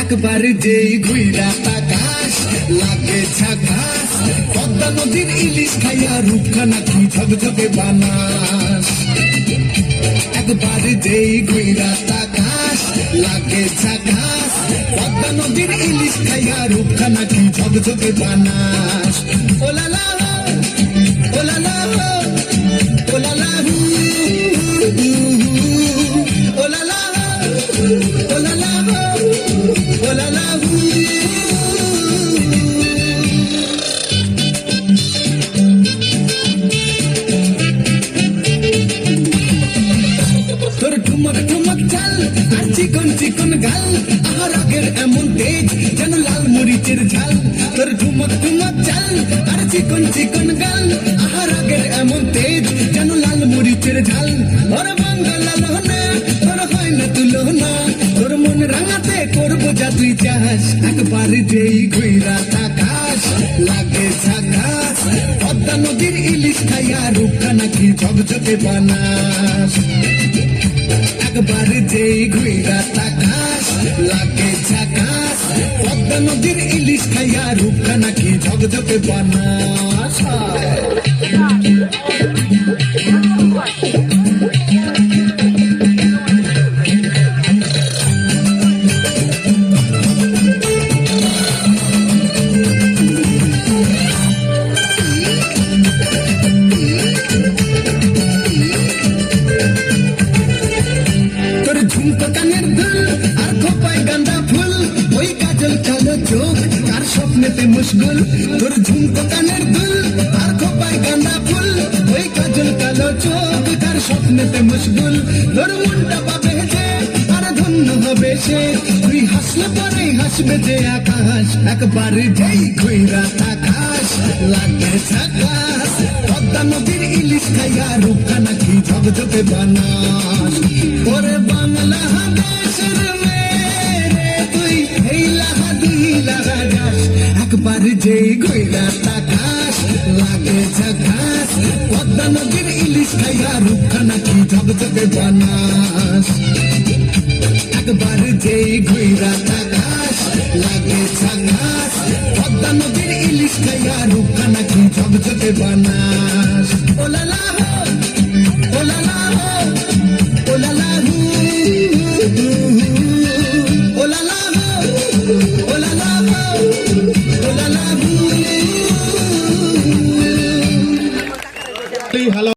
একবার যেই ঘুইরা আকাশ লাগে ঝাকাশ পদ্মা নদীর ইলিশ খাইয়া রূপখানা কি ঝক ঝকে বানাস। একবার যেই ঘুইরা আকাশ লাগে ঝাকাশ পদ্মা নদীর ইলিশ খাইয়া রূপখানা কি ঝক ঝকে বানাস। ঠুমক ঠুমক চাল আর চিকন চিকন গাল আমার আগের এমন তেজ যেন লাল মরিচের ঝাল। তোর ঠুমক ঠুমক চাল আর চিকন চিকন গাল আমার আগের এমন তেজ। যেন লাল মরিচের ঝাল ওর বাঙ্গালা লোহনা তোর হয় না তুলনা তোর মন রাঙাতে করব যা তুই চাস। একবার যেই ঘুইরা তাকাস। লাগে ঝাকাস পদ্মা নদীর ইলিশ খাইয়া রূপখানা কি ঝকঝকে বানাস। একবার যেই ঘুইরা তাকাস লাগে ঝাকাস পদ্মা নদীর ইলিশ খাইয়া রূপখানা কি ঝকঝকে বানাস স্বপ্নেতে মুশগুল তোর ঝুমকো কানের দুল, আর খোপায় গাঁদা ফুল। ওই কাজল কালো চোখ কার স্বপ্নেতে মুশগুল তোর মনটা পাবে যে, আর ধন্য হবে সে। তুই হাসলে পরে হাসবে যে আকাশ, একবার যেই ঘুইরা আকাশ, লাগে ঝাকাশ পদ্মা নদীর ইলিশ খাইয়া রূপখানা কি ঝকঝকে বানাস? ওরে বাংলা দেশের মেরে একবার যেই ঘুইরা তাকাস, লাগে ঝাকাস, পদ্মা নদীর ইলিশ খাইয়া রূপখানা কি ঝকঝকে বানাস? একবার যেই ঘুইরা তাকাস, লাগে ঝাকাস, পদ্মা নদীর ইলিশ খাইয়া রূপখানা কি ঝকঝকে বানাস? ওলালা হো! ওলালা হু